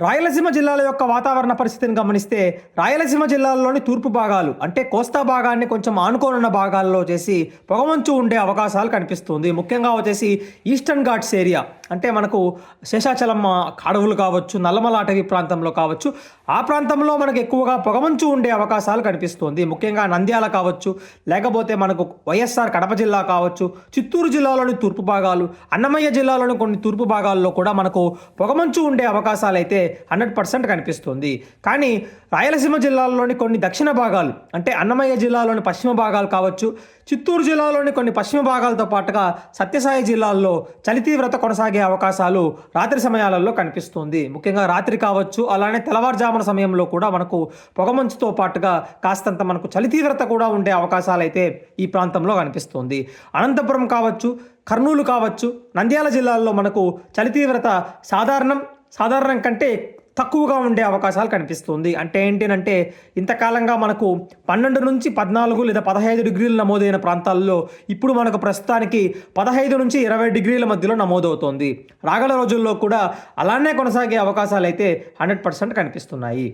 రాయలసీమ జిల్లాల యొక్క వాతావరణ పరిస్థితిని గమనిస్తే రాయలసీమ జిల్లాల్లోని తూర్పు భాగాలు అంటే కోస్తా భాగాన్ని కొంచెం ఆనుకోనున్న భాగాల్లో వచ్చేసి పొగమంచు ఉండే అవకాశాలు కనిపిస్తుంది. ముఖ్యంగా వచ్చేసి ఈస్టర్న్ ఘాట్స్ ఏరియా. అంటే మనకు శేషాచలం ఆ, అడవులు కావచ్చు నల్లమల అటవీ ప్రాంతంలో కావచ్చు ఆ ప్రాంతంలో మనకు ఎక్కువగా పొగమంచు ఉండే అవకాశాలు కనిపిస్తుంది. ముఖ్యంగా నంద్యాల కావచ్చు లేకపోతే మనకు వైఎస్ఆర్ కడప జిల్లా కావచ్చు చిత్తూరు జిల్లాలోని తూర్పు భాగాలు అన్నమయ్య జిల్లాలోని కొన్ని తూర్పు భాగాల్లో కూడా మనకు పొగమంచు ఉండే అవకాశాలు అయితే హండ్రెడ్ పర్సెంట్ కనిపిస్తుంది. కానీ రాయలసీమ జిల్లాలోని కొన్ని దక్షిణ భాగాలు అంటే అన్నమయ్య జిల్లాలోని పశ్చిమ భాగాలు కావచ్చు చిత్తూరు జిల్లాలోని కొన్ని పశ్చిమ భాగాలతో పాటుగా సత్యసాయి జిల్లాల్లో చలి తీవ్రత కొనసాగే అవకాశాలు రాత్రి సమయాలలో కనిపిస్తుంది. ముఖ్యంగా రాత్రి కావచ్చు అలానే తెల్లవారుజామున సమయంలో కూడా మనకు పొగమంచుతో పాటుగా కాస్తంత మనకు చలి తీవ్రత కూడా ఉండే అవకాశాలు అయితే ఈ ప్రాంతంలో కనిపిస్తుంది. అనంతపురం కావచ్చు కర్నూలు కావచ్చు నంద్యాల జిల్లాల్లో మనకు చలి తీవ్రత సాధారణం సాధారణం కంటే తక్కువగా ఉండే అవకాశాలు కనిపిస్తుంది. అంటే ఏంటంటే ఇంతకాలంగా మనకు పన్నెండు నుంచి పద్నాలుగు లేదా పదహైదు డిగ్రీలు నమోదైన ప్రాంతాల్లో ఇప్పుడు మనకు ప్రస్తుతానికి పదహైదు నుంచి ఇరవై డిగ్రీల మధ్యలో నమోదవుతోంది. రాగల రోజుల్లో కూడా అలానే కొనసాగే అవకాశాలు అయితే హండ్రెడ్ పర్సెంట్ కనిపిస్తున్నాయి.